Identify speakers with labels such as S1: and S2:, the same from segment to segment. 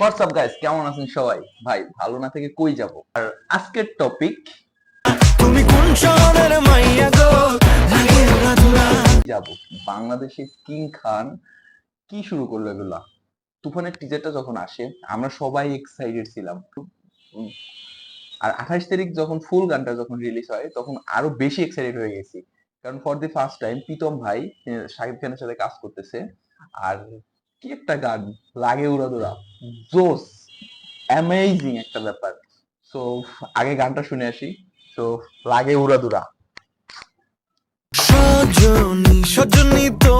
S1: WhatsApp guys কেমন আছেন সবাই? ভাই ভালো না থেকে কই যাব? আর আজকের টপিক
S2: তুমি কোন শহরের মাইয়া গো?
S1: যাব। বাংলাদেশে কিং খান কি শুরু করল এগুলা? তুফানের টিজারটা যখন আসে আমরা সবাই এক্সাইটেড ছিলাম। আর আঠাশ তারিখ যখন ফুল গানটা যখন রিলিজ হয় তখন আরও বেশি এক্সাইটেড হয়ে গেছি। কারণ for the first time Pritam ভাই শাকিব খানের সাথে কাজ করতেছে। আর কি একটা গান লাগে উড়াদুরা। জোস। অ্যামেজিং একটা ব্যাপার। সো আগে গানটা শুনে আসি। সো লাগে উড়াদুরা।
S2: সজনী সজনী তোমার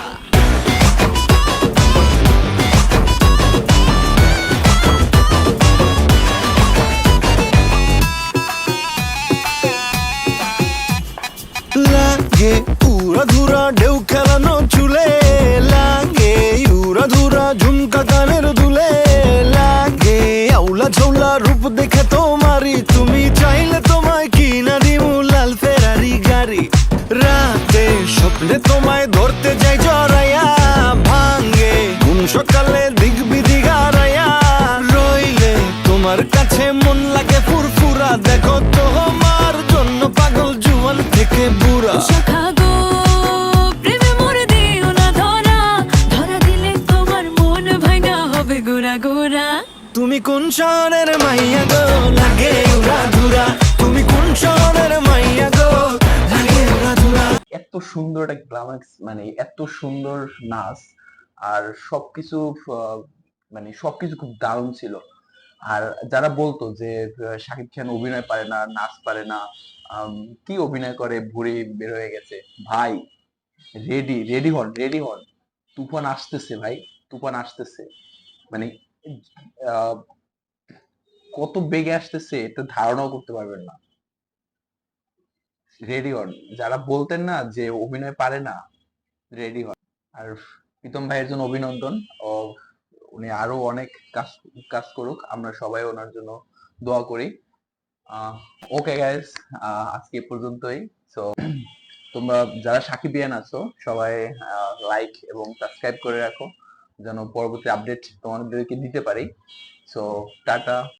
S2: লাগে। পুরা ধুরা ঢেউ খেলানো চুলে লাগে। উড়া ধুরা ঝুমকা কানের দুলে লাগে। আউলা ঝৌলা রূপ দেখে তোমারি তুমি চাইলে তোমায় কিনা দিমু লাল ফেরারি গাড়ি। রাতে স্বপ্নে তোমায় ধরতে যাই জড়াইয়া থেকে বুড়া?
S3: শাখা গো প্রেমে মরে দিও না ধরা। ধরা দিলে তোমার মন ভাঙা হবে গুড়া গুড়া
S2: তুমি কোন শহরের মাইয়া গো? লাগে উড়া ধুরা। তুমি কোন শহরের মাইয়া গো? লাগে উড়া ধুরা।
S1: এত সুন্দর একটা ক্লাইম্যাক্স মানে এত সুন্দর নাচ আর সবকিছু আহ, মানে সবকিছু খুব দারুণ ছিল। আর যারা বলতো যে শাকিব খান অভিনয় পারে না, নাচ পারে না কি অভিনয় করে, ভুঁড়ি বের হয়ে গেছে। ভাই রেডি রেডি হন রেডি হন। তুফান আসতেছে ভাই, তুফান আসতেছে। মানে কত বেগে আসতেছে, এটা ধারণাও করতে পারবেন না। রেডি হন। যারা বলতেন না যে, অভিনয় পারে না রেডি হন। আর প্রীতম ভাইয়ের জন্য অভিনন্দন। ও উনি আরও অনেক কাজ কাজ করুক, আমরা সবাই ওনার জন্য দোয়া করি। ওকে গাইস আজকে পর্যন্তই। সো তোমরা যারা সাকিবিয়ান আছো, সবাই লাইক এবং সাবস্ক্রাইব করে রাখো, যেন পরবর্তী আপডেট তোমাদেরকে দিতে পারি। So tata.